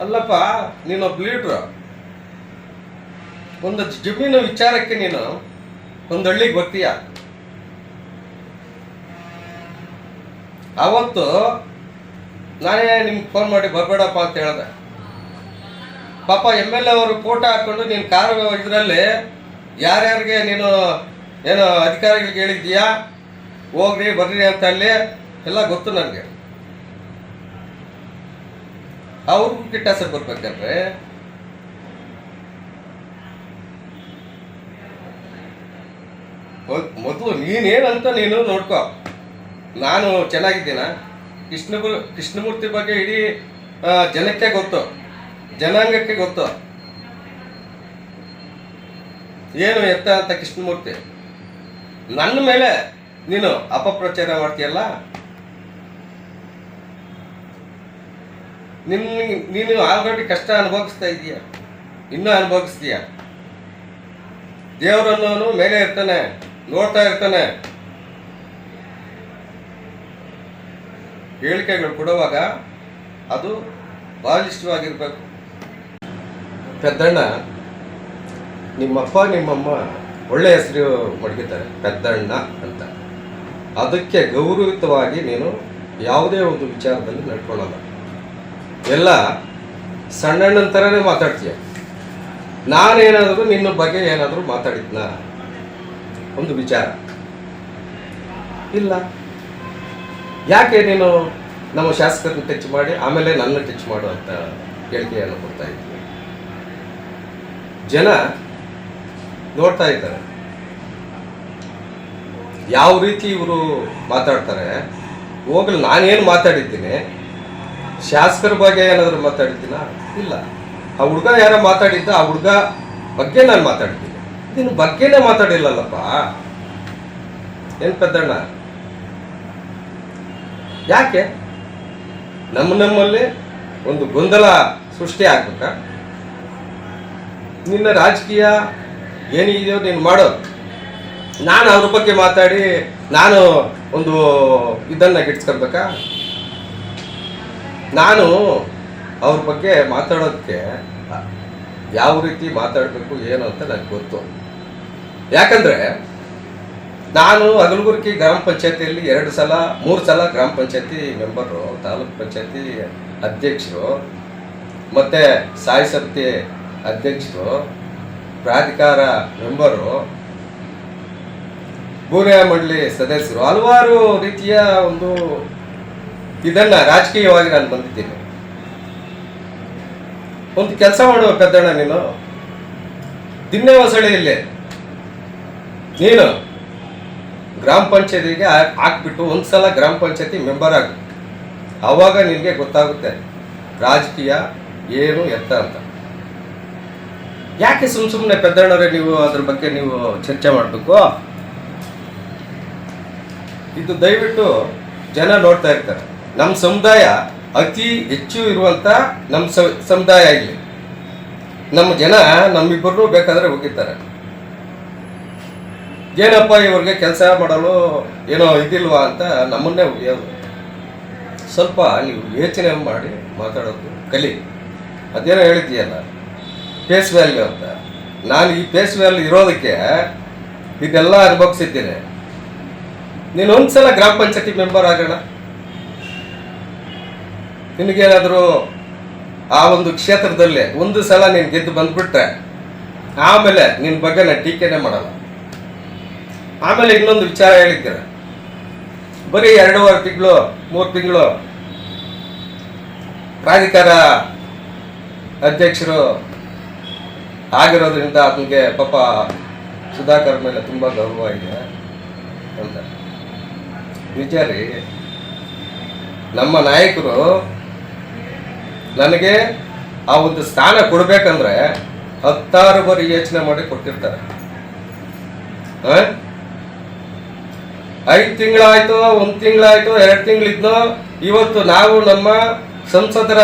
ಅಲ್ಲಪ್ಪ ನೀನೊಬ್ಬ ಲೀಡ್ರು ಒಂದು ಜಮೀನು ವಿಚಾರಕ್ಕೆ ನೀನು ಒಂದು ಹಳ್ಳಿಗೆ ಬರ್ತೀಯ? ಅವತ್ತು ನಾನೇ ನಿಮ್ಗೆ ಫೋನ್ ಮಾಡಿ ಬರಬೇಡಪ್ಪ ಅಂತ ಹೇಳಿದೆ. ಪಾಪ ಎಂ ಎಲ್ ಎ ಅವರು ಫೋಟೋ ಹಾಕ್ಕೊಂಡು ನೀನು ಕಾರು ಇದರಲ್ಲಿ ಯಾರ್ಯಾರಿಗೆ ನೀನು ಏನು ಅಧಿಕಾರಿಗಳಿಗೆ ಹೇಳಿದ್ದೀಯಾ? ಹೋಗ್ರಿ, ಬರ್ರಿ ಅಂತ ಅಲ್ಲಿ ಎಲ್ಲ ಗೊತ್ತು ನನಗೆ. ಅವ್ರಿಗೂ ಕೆಟ್ಟ ಹೆಸರು ಬರ್ಬೇಕಂದ್ರೆ ಮೊದಲು ನೀನೇನಂತ ನೀನು ನೋಡ್ಕೋ. ನಾನು ಚೆನ್ನಾಗಿದ್ದೀನ? ಕೃಷ್ಣ ಕೃಷ್ಣಮೂರ್ತಿ ಬಗ್ಗೆ ಇಡೀ ಜನಕ್ಕೆ ಗೊತ್ತು. ಜನಾಂಗಕ್ಕೆ ಗೊತ್ತು. ಏನು ಎತ್ತ ಅಂತ ಕೃಷ್ಣಮೂರ್ತಿ? ನನ್ನ ಮೇಲೆ ನೀನು ಅಪಪ್ರಚಾರ ಮಾಡ್ತೀಯಲ್ಲ? ನಿನ್ ನೀನು ಆಲ್ರೆಡಿ ಕಷ್ಟ ಅನುಭವಿಸ್ತಾ ಇದೀಯ ಇನ್ನೂ ಅನುಭವಿಸ್ತೀಯ. ದೇವರನ್ನೋನು ಮೇಲೆ ಇರ್ತಾನೆ, ನೋಡ್ತಾ ಇರ್ತಾನೆ. ಹೇಳಿಕೆಗಳು ಕೊಡುವಾಗ ಅದು ಬಾಲಿಷ್ಠವಾಗಿರ್ಬೇಕು ಪೆದ್ದಣ್ಣ, ನಿಮ್ಮಪ್ಪ, ನಿಮ್ಮಮ್ಮ ಒಳ್ಳೆ ಹೆಸರು ಮಡಗಿದ್ದಾರೆ. ಪೆದ್ದಣ್ಣ ಅಂತ. ಅದಕ್ಕೆ ಗೌರವಿತವಾಗಿ ನೀನು ಯಾವುದೇ ಒಂದು ವಿಚಾರದಲ್ಲಿ ನಡ್ಕೊಳ್ಳಲ್ಲ. ಎಲ್ಲ ಸಣ್ಣಣ್ಣನ ಥರನೇ ಮಾತಾಡ್ತೀಯ. ನಾನೇನಾದರೂ ನಿನ್ನ ಬಗ್ಗೆ ಏನಾದರೂ ಮಾತಾಡಿದ್ನ? ಒಂದು ವಿಚಾರ. ಇಲ್ಲ. ಯಾಕೆ ನೀನು ನಮ್ಮ ಶಾಸಕರನ್ನ ಟಚ್ ಮಾಡಿ, ಆಮೇಲೆ ನನ್ನ ಟಚ್ ಮಾಡು ಅಂತ ಹೇಳಿಕೆಯನ್ನು ಕೊಡ್ತಾ ಇದ್ದೀನಿ ಜನ ನೋಡ್ತಾ ಇದ್ದಾರೆ. ಯಾವ ರೀತಿ ಇವರು ಮಾತಾಡ್ತಾರೆ? ಹೋಗಲು, ನಾನೇನು ಮಾತಾಡಿದ್ದೀನಿ? ಶಾಸಕರ ಬಗ್ಗೆ ಏನಾದರೂ ಮಾತಾಡಿದ್ದೀನ ಇಲ್ಲ. ಆ ಹುಡುಗ ಯಾರ ಮಾತಾಡಿದ್ದ, ಆ ಹುಡುಗ ಬಗ್ಗೆ ನಾನು ಮಾತಾಡ್ತೀನಿ. ನೀನು ಬಗ್ಗೆನೇ ಮಾತಾಡಿಲ್ಲಲ್ಲಪ್ಪ. ಏನು ಪೆದ್ದಣ್ಣ? ಯಾಕೆ? ನಮ್ಮ ನಮ್ಮಲ್ಲಿ ಒಂದು ಗೊಂದಲ ಸೃಷ್ಟಿ ಆಗ್ಬೇಕ? ನಿನ್ನ ರಾಜಕೀಯ ಏನಿದೆಯೋ ನೀನು ಮಾಡೋ. ನಾನು ಅವ್ರ ಬಗ್ಗೆ ಮಾತಾಡಿ ನಾನು ಒಂದು ಇದನ್ನ ಗಿಟ್ಸ್ಕೊಳ್ಬೇಕಾ ನಾನು ಅವ್ರ ಬಗ್ಗೆ ಮಾತಾಡೋದಕ್ಕೆ ಯಾವ ರೀತಿ ಮಾತಾಡಬೇಕು, ಏನು ಅಂತ ನನಗೆ ಗೊತ್ತು. ಯಾಕಂದರೆ ನಾನು ಅಗಲಗುರ್ಕಿ ಗ್ರಾಮ ಪಂಚಾಯತಿಯಲ್ಲಿ ಎರಡು ಸಲ, ಮೂರು ಸಲ ಗ್ರಾಮ ಪಂಚಾಯತಿ ಮೆಂಬರು, ತಾಲೂಕ್ ಪಂಚಾಯತಿ ಅಧ್ಯಕ್ಷರು, ಮತ್ತು ಸಾಯಿ ಸಮಿತಿ ಅಧ್ಯಕ್ಷರು, ಪ್ರಾಧಿಕಾರ ಮೆಂಬರು ಭೂನ್ಯಾಯ ಮಂಡಳಿ ಸದಸ್ಯರು, ಹಲವಾರು ರೀತಿಯ ಒಂದು ಇದನ್ನ ರಾಜಕೀಯವಾಗಿ ನಾನು ಬಂದಿದ್ದೀನಿ. ಒಂದು ಕೆಲಸ ಮಾಡುವ ಪೆದ್ದಣ್ಣ ನೀನು. ದಿನ್ನೆ ಹೊಸಳಿಯಲ್ಲಿ ನೀನು ಗ್ರಾಮ ಪಂಚಾಯತಿಗೆ ಹಾಕ್ಬಿಟ್ಟು ಒಂದ್ಸಲ ಗ್ರಾಮ ಪಂಚಾಯತಿ ಮೆಂಬರ್ ಆಗು. ಅವಾಗ ನಿನಗೆ ಗೊತ್ತಾಗುತ್ತೆ ರಾಜಕೀಯ ಏನು ಎತ್ತ ಅಂತ. ಯಾಕೆ ಸುಮ್ ಸುಮ್ಮನೆ ಪೆದ್ದಣ್ಣವ್ರೆ ನೀವು ಅದ್ರ ಬಗ್ಗೆ ನೀವು ಚರ್ಚೆ ಮಾಡಬೇಕು? ಇದು ದಯವಿಟ್ಟು ಜನ ನೋಡ್ತಾ ಇರ್ತಾರೆ. ನಮ್ಮ ಸಮುದಾಯ ಅತಿ ಹೆಚ್ಚು ಇರುವಂತ ನಮ್ಮ ಸಮುದಾಯ ಇಲ್ಲಿ ನಮ್ಮ ಜನ ನಮ್ಮಿಬ್ಬರು ಬೇಕಾದ್ರೆ ಹೋಗಿರ್ತಾರೆ. ಏನಪ್ಪ ಇವ್ರಿಗೆ ಕೆಲಸ ಮಾಡಲು ಏನೋ ಇದಿಲ್ವಾ ಅಂತ ನಮ್ಮನ್ನೇ ಒಯ್ಯೋದು ಸ್ವಲ್ಪ ನೀವು ಯೋಚನೆ ಮಾಡಿ ಮಾತಾಡೋದು, ಕಲಿ. ಅದೇನೋ ಹೇಳಿದ್ದೀಯಲ್ಲ ಫೇಸ್ ವ್ಯಾಲ್ಯೂ ಅಂತ. ನಾನು ಈ ಫೇಸ್ ವ್ಯಾಲ್ಯೂ ಇರೋದಕ್ಕೆ ಇದೆಲ್ಲ ಅನುಭವಿಸಿದ್ದೇನೆ. ನೀನು ಒಂದ್ಸಲ ಗ್ರಾಮ ಪಂಚಾಯತಿ ಮೆಂಬರ್ ಆಗೋಣ. ನಿನಗೇನಾದರೂ ಆ ಒಂದು ಕ್ಷೇತ್ರದಲ್ಲಿ ಒಂದು ಸಲ ನೀನು ಗೆದ್ದು ಬಂದ್ಬಿಟ್ರೆ, ಆಮೇಲೆ ನಿನ್ನ ಬಗ್ಗೆ ನಾನು ಟೀಕೆನೇ ಮಾಡಲ್ಲ. ಆಮೇಲೆ ಇನ್ನೊಂದು ವಿಚಾರ ಹೇಳಿದ್ದೀರ. ಬರೀ ಎರಡೂವರೆ ತಿಂಗಳು, ಮೂರು ತಿಂಗಳು ಪ್ರಾಧಿಕಾರ ಅಧ್ಯಕ್ಷರು ಆಗಿರೋದ್ರಿಂದ ಅದಕ್ಕೆ ಪಾಪ ಸುಧಾಕರ್ ಮೇಲೆ ತುಂಬ ಗೌರವ ಇದೆ ಅಂತ. ನಿಜ ರೀ ನಮ್ಮ ನಾಯಕರು ನನಗೆ ಆ ಒಂದು ಸ್ಥಾನ ಕೊಡಬೇಕಂದ್ರೆ ಹತ್ತಾರು ಬಾರಿ ಯೋಚನೆ ಮಾಡಿ ಕೊಟ್ಟಿರ್ತಾರೆ? ಐದು ತಿಂಗಳಾಯ್ತು, ಒಂದು ತಿಂಗಳಾಯ್ತು, ಎರಡು ತಿಂಗಳಿದ್ನೋ, ಇವತ್ತು ನಾವು ನಮ್ಮ ಸಂಸದರ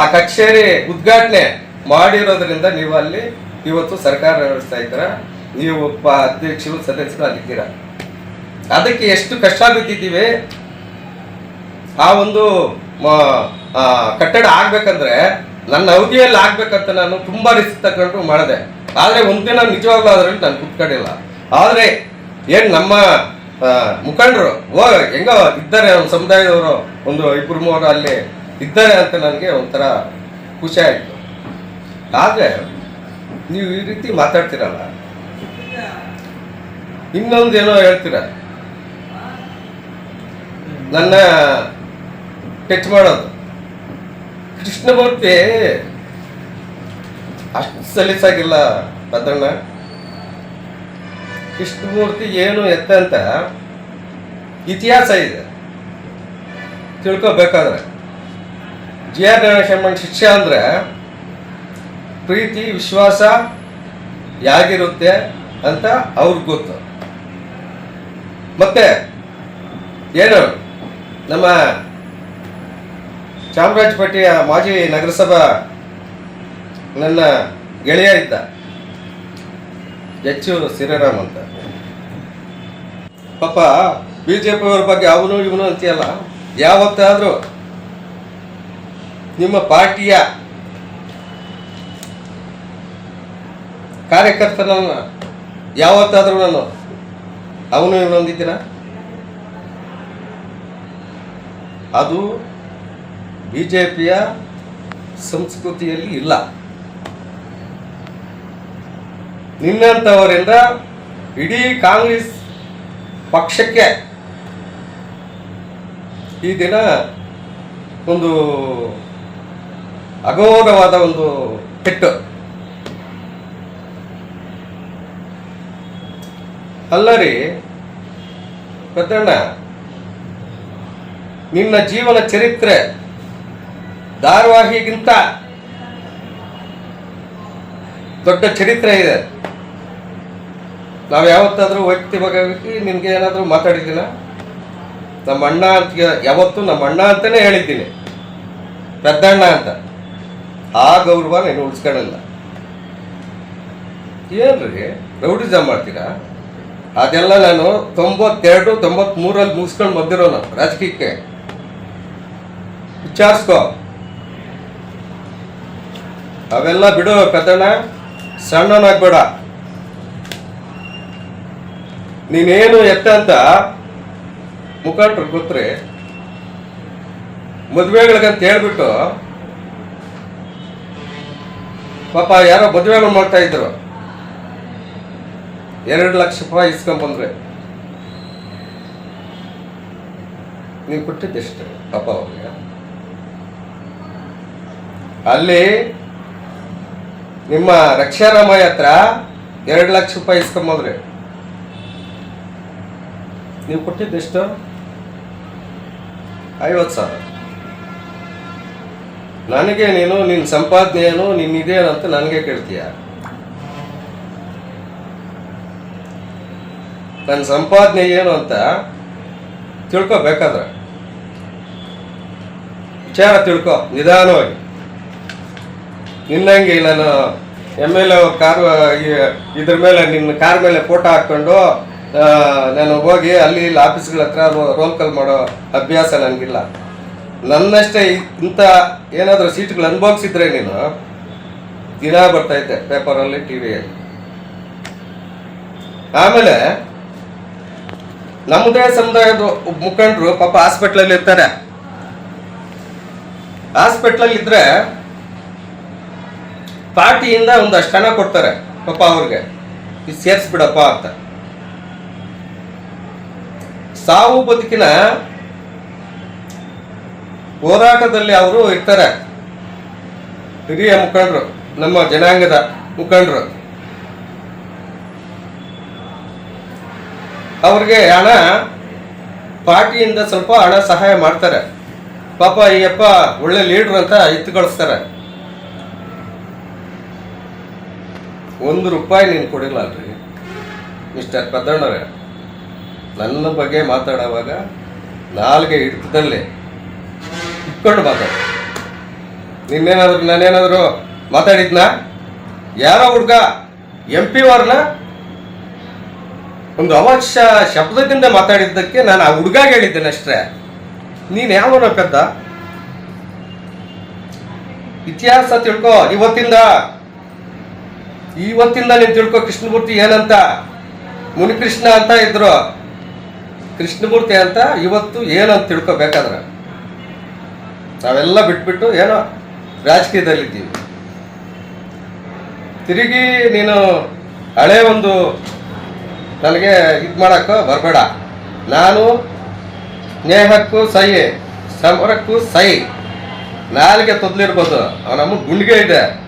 ಆ ಕಚೇರಿ ಉದ್ಘಾಟನೆ ಮಾಡಿರೋದ್ರಿಂದ ನೀವು ಅಲ್ಲಿ ಇವತ್ತು ಸರ್ಕಾರ ನಡೆಸ್ತಾ ಇದ್ದೀರ. ನೀವು ಒಬ್ಬ ಅಧ್ಯಕ್ಷರು, ಸದಸ್ಯರು ಅಲ್ಲಿದ್ದೀರ. ಅದಕ್ಕೆ ಎಷ್ಟು ಕಷ್ಟ ಬಿದ್ದಿದ್ದೀವಿ? ಆ ಒಂದು ಕಟ್ಟಡ ಆಗ್ಬೇಕಂದ್ರೆ ನನ್ನ ಅವಧಿಯಲ್ಲಿ ಆಗ್ಬೇಕಂತ ನಾನು ತುಂಬಾ ರಿಸ್ಕ್ ತಗೊಂಡು ಮಾಡಿದೆ. ಆದರೆ ಒಂದಿನ ನಿಜವಾಗ್ಲೂ ಅದರಲ್ಲಿ ನಾನು ಕುತ್ಕೊಂಡಿಲ್ಲ. ಆದರೆ ಏನು ನಮ್ಮ ಮುಖಂಡರು, ಓ, ಹೆಂಗೋ ಇದ್ದಾರೆ ಒಂದು ಸಮುದಾಯದವರು, ಒಂದು ಇಬ್ಬರು ಮೂವರು ಅಲ್ಲಿ ಇದ್ದಾರೆ ಅಂತ ನನಗೆ ಒಂಥರ ಖುಷಿ ಆಯಿತು. ಆದರೆ ನೀವು ಈ ರೀತಿ ಮಾತಾಡ್ತೀರಲ್ಲ. ಇನ್ನೊಂದೇನೋ ಹೇಳ್ತೀರ? ನನ್ನ ಟಚ್ ಮಾಡೋದು. ಕೃಷ್ಣಮೂರ್ತಿ ಅಷ್ಟು ಸಲೀಸಾಗಿಲ್ಲ ಭದ್ರಣ್ಣ. ಕೃಷ್ಣಮೂರ್ತಿ ಏನು ಎತ್ತ ಅಂತ ಇತಿಹಾಸ ಇದೆ. ತಿಳ್ಕೊಬೇಕಾದ್ರೆ. ಜಿ ಆರ್ ಗಣೇಶಮ್ಮನ ಶಿಕ್ಷೆ ಅಂದರೆ ಪ್ರೀತಿ, ವಿಶ್ವಾಸ ಯಾಗಿರುತ್ತೆ ಅಂತ ಅವ್ರಿಗೆ ಗೊತ್ತು. ಮತ್ತೆ ಏನು ನಮ್ಮ ಚಾಮರಾಜಪೇಟೆಯ ಮಾಜಿ ನಗರಸಭಾ ನನ್ನ ಗೆಳೆಯ ಇದ್ದ ಎಚ್ ಶ್ರೀರಾಮ್ ಅಂತ. ಪಾಪ ಬಿ ಜೆ ಪಿಯವ್ರ ಬಗ್ಗೆ ಅವನು ಇವನು ಅಂತೀಯಲ್ಲ ಯಾವತ್ತಾದರೂ ನಿಮ್ಮ ಪಾರ್ಟಿಯ ಕಾರ್ಯಕರ್ತರನ್ನ ಯಾವತ್ತಾದರೂ ನಾನು ಅವನು ಇವನು ಅಂದಿದ್ದೀನ? ಅದು ಬಿ ಜೆ ಪಿಯ ಸಂಸ್ಕೃತಿಯಲ್ಲಿ ಇಲ್ಲ. ನಿನ್ನಂಥವರಿಂದ ಇಡೀ ಕಾಂಗ್ರೆಸ್ ಪಕ್ಷಕ್ಕೆ ಈ ದಿನ ಒಂದು ಅಘೋರವಾದ ಒಂದು ಪೆಟ್ಟು ಅಲ್ಲರಿ, ಪೆದ್ದಣ್ಣ, ನಿನ್ನ ಜೀವನ ಚರಿತ್ರೆ ಧಾರಾವಾಹಿಗಿಂತ ದೊಡ್ಡ ಚರಿತ್ರೆ ಇದೆ. ನಾವು ಯಾವತ್ತಾದ್ರೂ ವೈಯಕ್ತಿಕವಾಗಿ ನಿನ್ಗೆ ಏನಾದರೂ ಮಾತಾಡಿದ್ದೀನ ನಮ್ಮ ಅಣ್ಣ ಅಂತ ಯಾವತ್ತೂ ನಮ್ಮ ಅಣ್ಣ ಅಂತಾನೆ ಹೇಳಿದ್ದೀನಿ. ಪೆದ್ದಣ್ಣ ಅಂತ. ಆ ಗೌರವ ನೀನು ಉಳಿಸ್ಕೊಳ್ಳಲ್ಲ. ಏನ್ರಿ? ರೌಡಿಸಮ್ ಮಾಡ್ತೀರಾ? ಅದೆಲ್ಲ ನಾನು ತೊಂಬತ್ತೆರಡು ತೊಂಬತ್ಮೂರಲ್ಲಿ ಮುಗಿಸ್ಕೊಂಡು ಬಂದಿರೋನು ರಾಜಕೀಯಕ್ಕೆ. ವಿಚಾರಿಸ್ಕೋ. ಅವೆಲ್ಲ ಬಿಡು ಪೆದ್ದಣ್ಣ. ಸಣ್ಣನಾಗ್ಬೇಡ ನೀನೇನು ಎತ್ತ ಅಂತ ಮುಖಂಡ್ರು ಗೊತ್ತ್ರಿ ಮದುವೆಗಳಿಗಂತ ಹೇಳ್ಬಿಟ್ಟು ಪಾಪ ಯಾರೋ ಮದುವೆಗಳು ಮಾಡ್ತಾ ಇದ್ರು. ಎರಡು ಲಕ್ಷ ರೂಪಾಯಿ ಇಸ್ಕೊಂಬಂದ್ರೆ ನೀವು ಕೊಟ್ಟಿದ್ದೆಷ್ಟು ಪಾಪ ಅವ್ರಿಗೆ? ಅಲ್ಲಿ ನಿಮ್ಮ ರಕ್ಷಾರಾಮಯ್ಯ ಹತ್ರ ಎರಡು ಲಕ್ಷ ರೂಪಾಯಿ ಇಸ್ಕೊಂಬೋದ್ರಿ. ನೀವು ಕೊಟ್ಟಿದ್ದು ಎಷ್ಟು? ಐವತ್ತು ಸಾವಿರ. ನನಗೆ ನೀನು ನಿನ್ನ ಸಂಪಾದನೆ ಏನು ನಿನ್ನ ಇದೇನು ಅಂತ ನನಗೆ ಕೇಳ್ತೀಯ. ನನ್ನ ಸಂಪಾದನೆ ಏನು ಅಂತ ತಿಳ್ಕೊಬೇಕಾದ್ರೆ. ವಿಚಾರ ತಿಳ್ಕೊ ನಿಧಾನವಾಗಿ. ನಿನ್ನಂಗೆ ನಾನು ಎಂ ಎಲ್ ಎ ಕಾರು ಇದ್ರ ಮೇಲೆ ನಿನ್ನ ಕಾರ್ ಮೇಲೆ ಫೋಟೋ ಹಾಕ್ಕೊಂಡು ನಾನು ಹೋಗಿ ಅಲ್ಲಿ ಇಲ್ಲಿ ಆಫೀಸ್ಗಳ ಹತ್ರ ರೋಲ್ ಕಾಲ್ ಮಾಡೋ ಅಭ್ಯಾಸ ನನಗಿಲ್ಲ ನನ್ನಷ್ಟೇ ಇಂಥ ಏನಾದರೂ ಸೀಟ್ಗಳು ಅನುಭವಿಸಿದ್ರೆ ನೀನು ದಿನ ಬರ್ತೈತೆ ಪೇಪರಲ್ಲಿ ಟಿ ವಿಯಲ್ಲಿ ಆಮೇಲೆ ನಮ್ಮದೇ ಸಮುದಾಯದ ಮುಖಂಡರು ಪಾಪ ಹಾಸ್ಪಿಟ್ಲಲ್ಲಿ ಇರ್ತಾರೆ. ಹಾಸ್ಪಿಟ್ಲಲ್ಲಿ ಇದ್ರೆ ಪಾರ್ಟಿಯಿಂದ ಒಂದಷ್ಟು ಹಣ ಕೊಡ್ತಾರೆ. ಪಾಪ ಅವ್ರಿಗೆ. ಇದು ಸೇರಿಸ್ಬಿಡಪ್ಪ ಅಂತ. ಸಾವು ಬದುಕಿನ ಹೋರಾಟದಲ್ಲಿ ಅವರು ಇರ್ತಾರೆ. ಹಿರಿಯ ಮುಖಂಡರು, ನಮ್ಮ ಜನಾಂಗದ ಮುಖಂಡರು. ಅವ್ರಿಗೆ ಹಣ, ಪಾರ್ಟಿಯಿಂದ ಸ್ವಲ್ಪ ಹಣ ಸಹಾಯ ಮಾಡ್ತಾರೆ. ಪಾಪ ಈ ಅಪ್ಪ ಒಳ್ಳೆ ಲೀಡ್ರ್ ಅಂತ ಎತ್ತು ಕಳಿಸ್ತಾರೆ. ಒಂದು ರೂಪಾಯಿ ನೀನು ಕೊಡಿಲ್ಲ ಅಲ್ರಿ ಮಿಸ್ಟರ್ ಪದ್ದಣ್ಣವ್ರೆ ನನ್ನ ಬಗ್ಗೆ ಮಾತಾಡುವಾಗ ನಾಲ್ಗೆ ಹಿಡಿತದಲ್ಲಿ ಇಟ್ಕೊಂಡು ಮಾತಾಡ. ನಿನ್ನೇನಾದ್ರು ನಾನೇನಾದ್ರು ಮಾತಾಡಿದ್ನ? ಯಾರೋ ಹುಡುಗ ಎಂ ಪಿ ಅವ್ರನ್ನ ಒಂದು ಅವಾಚ್ಯ ಶಬ್ದದಿಂದ ಮಾತಾಡಿದ್ದಕ್ಕೆ ನಾನು ಆ ಹುಡುಗಾಗ ಹೇಳಿದ್ದೇನೆ ಅಷ್ಟೇ. ನೀನು ಯಾವನ ಪೆದ್ದ? ಇತಿಹಾಸ ತಿಳ್ಕೊ, ಇವತ್ತಿಂದ. ಇವತ್ತಿಂದ ನೀನು ತಿಳ್ಕೊ ಕೃಷ್ಣಮೂರ್ತಿ ಏನಂತ? ಮುನಿಕೃಷ್ಣ ಅಂತ ಇದ್ರು. ಕೃಷ್ಣಮೂರ್ತಿ ಅಂತ ಇವತ್ತು ಏನಂತ ತಿಳ್ಕೊಬೇಕಾದ್ರೆ? ನಾವೆಲ್ಲ ಬಿಟ್ಬಿಟ್ಟು ಏನೋ ರಾಜಕೀಯದಲ್ಲಿದ್ದೀವಿ. ತಿರುಗಿ ನೀನು ಹಳೆ ಒಂದು ನನಗೆ ಇದು ಮಾಡೋಕ್ಕೆ ಬರಬೇಡ. ನಾನು ಸ್ನೇಹಕ್ಕೂ ಸಹಿ, ಸಮರಕ್ಕೂ ಸಹಿ. ನಾಲಿಗೆ ತೊದಲಿರ್ಬೋದು. ಅವನಮ್ಮ ಗುಂಡಿಗೆ ಇದೆ.